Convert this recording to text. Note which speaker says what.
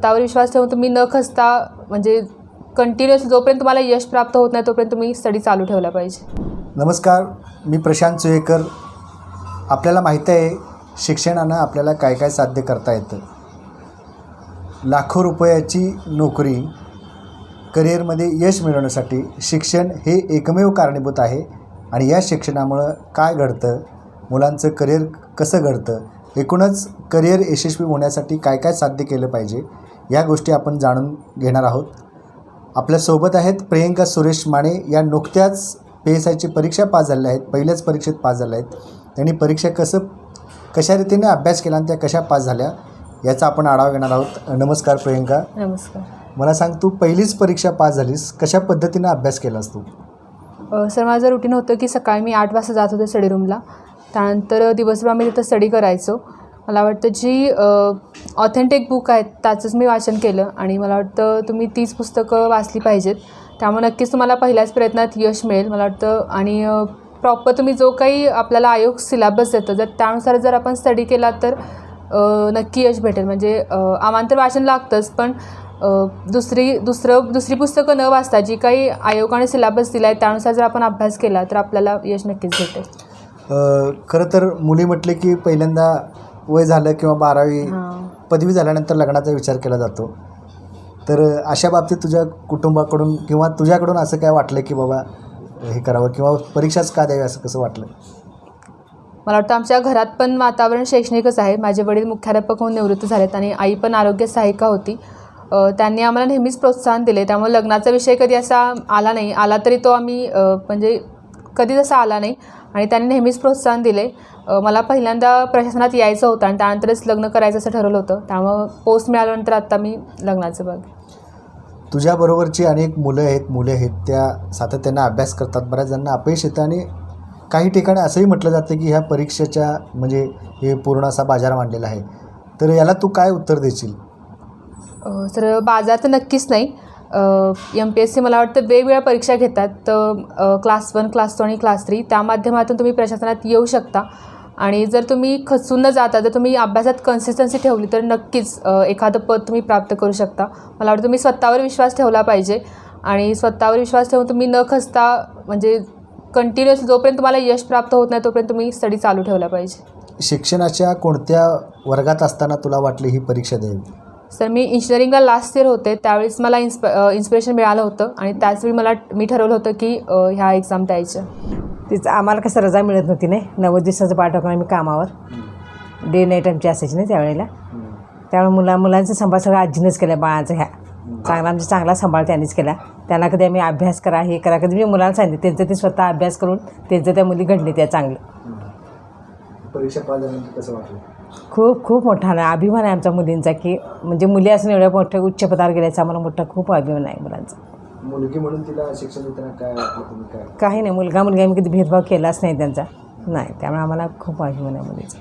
Speaker 1: स्वतःवर विश्वास ठेवून तुम्ही न खचता म्हणजे कंटिन्युअस जोपर्यंत तुम्हाला यश प्राप्त होत नाही तोपर्यंत तुम्ही स्टडी चालू ठेवला पाहिजे.
Speaker 2: नमस्कार मी प्रशांत सुयेकर आपल्याला माहीत आहे शिक्षणानं आपल्याला काय काय साध्य करता येतं. लाखो रुपयाची नोकरी करिअरमध्ये यश मिळवण्यासाठी शिक्षण हे एकमेव कारणीभूत आहे. आणि या शिक्षणामुळं काय घडतं? मुलांचं करिअर कसं घडतं? एकूणच करिअर यशस्वी होण्यासाठी काय काय साध्य केलं पाहिजे? या गोष्टी आपण जाणून घेणार आहोत. आपल्यासोबत आहेत प्रियंका सुरेश माने. या नुकत्याच पी एस आयची परीक्षा पास झालेल्या आहेत. पहिल्याच परीक्षेत पास झाल्या आहेत. त्यांनी परीक्षा कसं कशा रीतीने अभ्यास केला आणि त्या कशा पास झाल्या याचा आपण आढावा घेणार आहोत. नमस्कार प्रियंका.
Speaker 1: नमस्कार.
Speaker 2: मला सांग तू पहिलीच परीक्षा पास झालीस. कशा पद्धतीनं अभ्यास केलास तू?
Speaker 1: सर माझं रुटीन होतं की सकाळी मी आठ वाजता जात होते स्टडी रूमला त्यानंतर दिवसभर आम्ही तिथं स्टडी करायचो. मला वाटतं जी ऑथेंटिक बुक आहेत त्याचंच मी वाचन केलं आणि मला वाटतं तुम्ही तीच पुस्तकं वाचली पाहिजेत. त्यामुळे नक्कीच तुम्हाला पहिल्याच प्रयत्नात यश मिळेल मला वाटतं. आणि प्रॉपर तुम्ही जो काही आपल्याला आयोग सिलेबस देतं जर त्यानुसार जर आपण स्टडी केला तर नक्की यश भेटेल. म्हणजे आमांतर वाचन लागतंच पण दुसरी दुसरं दुसरी पुस्तकं न वाचता जी काही आयोगाने सिलेबस दिला आहे त्यानुसार जर आपण अभ्यास केला तर आपल्याला यश नक्कीच भेटेल.
Speaker 2: खरं तर मुली म्हटले की पहिल्यांदा वय झालं किंवा बारावी पदवी झाल्यानंतर लग्नाचा विचार केला जातो. तर अशा बाबतीत तुझ्या कुटुंबाकडून किंवा तुझ्याकडून असं काय वाटलं की बाबा हे करावं किंवा परीक्षाच का द्यावी असं कसं वाटलं?
Speaker 1: मला वाटतं आमच्या घरात पण वातावरण शैक्षणिकच आहे. माझे वडील मुख्याध्यापक होऊन निवृत्त झालेत आणि आई पण आरोग्य सहायिका होती. त्यांनी आम्हाला नेहमीच प्रोत्साहन दिले. त्यामुळे लग्नाचा विषय कधी असा आला नाही. आला तरी तो आम्ही म्हणजे कधीच असा आला नाही. आणि त्यांनी नेहमीच प्रोत्साहन दिले. मला पहिल्यांदा प्रशासनात यायचं होतं आणि त्यानंतरच लग्न करायचं असं ठरवलं होतं. त्यामुळं पोस्ट मिळाल्यानंतर आत्ता मी लग्नाचं बघ.
Speaker 2: तुझ्याबरोबरची अनेक मुलं आहेत मुले आहेत. त्या सातत्यानं अभ्यास करतात. बऱ्याच जणांना अपयश येतं आणि काही ठिकाणी असंही म्हटलं जातं की ह्या परीक्षेच्या म्हणजे हे पूर्ण असा बाजार मांडलेला आहे. तर याला तू काय उत्तर देशील?
Speaker 1: तर बाजार तर नक्कीच नाही. एम पी एस सी मला वाटतं वेगवेगळ्या परीक्षा घेतात. तर क्लास वन क्लास टू आणि क्लास थ्री त्या माध्यमातून तुम्ही प्रशासनात येऊ शकता. आणि जर तुम्ही खचून न जाता जर तुम्ही अभ्यासात कन्सिस्टन्सी ठेवली तर नक्कीच एखादं पद तुम्ही प्राप्त करू शकता. मला वाटतं तुम्ही स्वतःवर विश्वास ठेवला पाहिजे. आणि स्वतःवर विश्वास ठेवून तुम्ही न खचता म्हणजे कंटिन्युअस जोपर्यंत तुम्हाला यश प्राप्त होत नाही तोपर्यंत तुम्ही स्टडी चालू ठेवला पाहिजे.
Speaker 2: शिक्षणाच्या कोणत्या वर्गात असताना तुला वाटली ही परीक्षा द्यावी
Speaker 1: सर मी इंजिनिअरिंगला लास्ट इयर होते त्यावेळेस मला इन्स्प इन्स्पिरेशन मिळालं होतं आणि त्याचवेळी मला मी ठरवलं होतं की ह्या एक्झाम द्यायच्या.
Speaker 3: तिचं आम्हाला कसं रजा मिळत नव्हती नाही. नव्वद दिवसाचं पाठवलं आम्ही कामावर. डे नाईट आमची असायची नाही त्यावेळेला. त्यामुळे मुला मुलांचा सांभाळ सगळं आजीनंच केला बाळाचा ह्या. चांगला आमचा चांगला सांभाळ त्यांनीच केला. त्यांना कधी आम्ही अभ्यास करा हे करा कधी मी मुलांना सांगितलं त्यांचं ते स्वतः अभ्यास करून त्यांचं त्या मुली घडले त्या चांगलं.
Speaker 2: परीक्षा पास झाल्यानंतर कसं वाटलं?
Speaker 3: खूप खूप मोठा ना अभिमान आहे आमच्या मुलींचा की म्हणजे मुली असं एवढ्या मोठ्या उच्च पदावर गेल्याचा आम्हाला मोठा खूप अभिमान आहे मुलांचा.
Speaker 2: मुलगी म्हणून तिला शिक्षण देताना काय वाटलं तुम्ही? काय?
Speaker 3: काही नाही मुलगा मुलगा आम्ही कधी भेदभाव केलाच नाही त्यांचा. नाही त्यामुळे आम्हाला खूप अभिमान आहे मुलीचा.